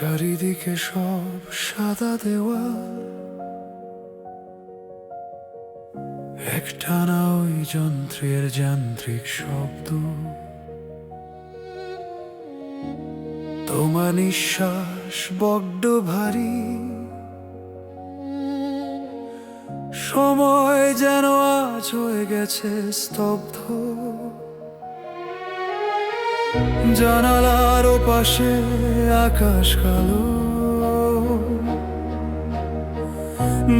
চারিদিকে সব সাদা দেওয়া একটানা ওই যন্ত্রের যান্ত্রিক শব্দ। তোমার নিঃশ্বাস বড্ড ভারী। সময় যেন আজ হয়ে গেছে স্তব্ধ। জানালার পাশে আকাশ কালো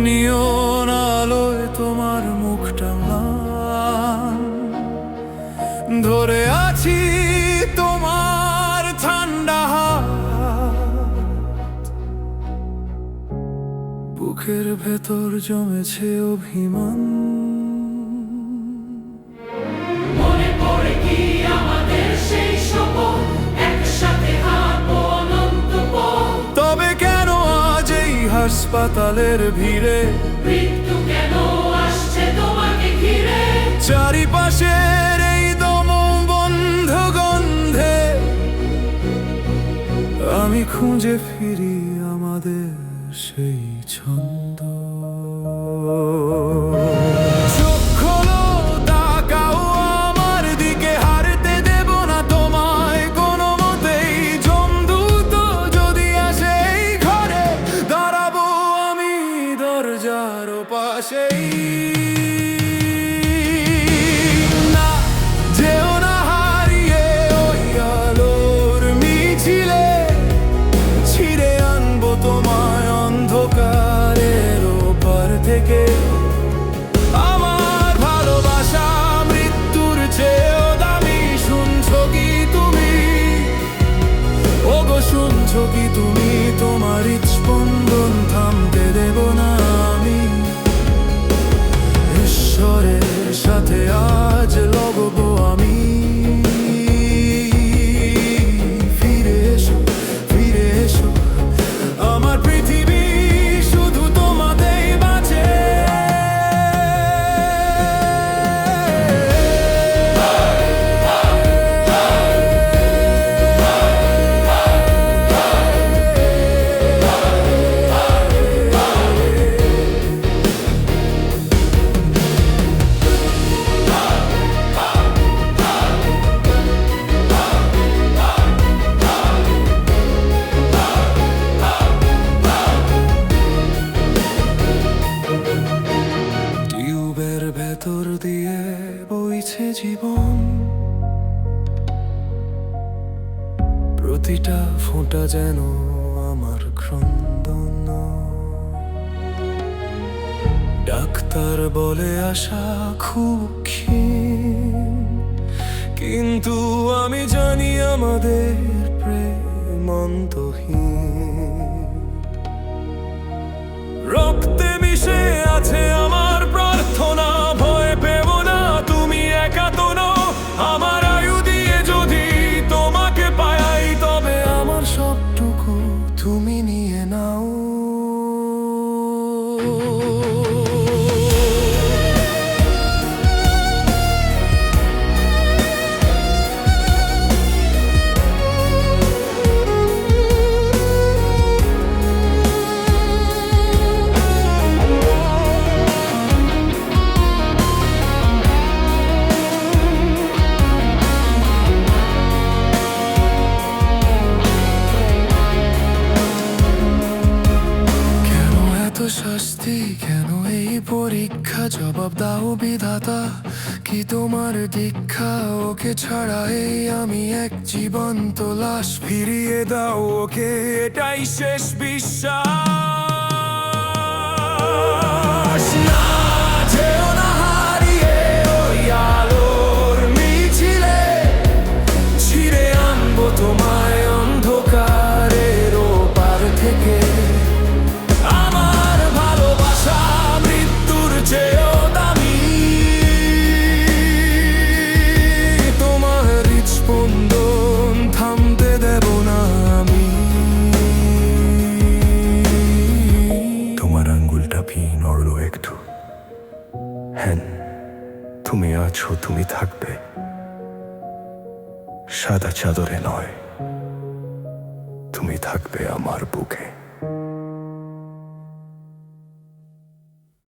নিয়ন আলোয় তোমার মুখটা। ধরে আছি তোমার ঠান্ডা। বুকের ভেতর জমেছে অভিমান হাসপাতালের ভিড়ে। মৃত্যু কেন আসছে তোমাকে ঘিরে? চারিপাশের এই দম বন্ধ গন্ধে আমি খুঁজে ফিরি আমাদের সেই ছন্দ। প্রতিটা ফোঁটা যেন আমার ক্রন্দন। ডাক্তার বলে আসা খুব কিন্তু আমি জানি আমাদের প্রেম অন্তহীন রক্তে মিশে আছে শাস্তি কেন এই পরীক্ষা? জবাব দাও বিধাতা, কি তোমার দীক্ষা? ওকে ছাড়া এই আমি এক জীবন্ত লাশ ফিরিয়ে দাও, ওকে এটাই শেষ বিশ্বাস। না, যেও না। হ্যাঁ তুমি আছো তুমি থাকবে। সাদা চাদরে নয় তুমি থাকবে আমার বুকে।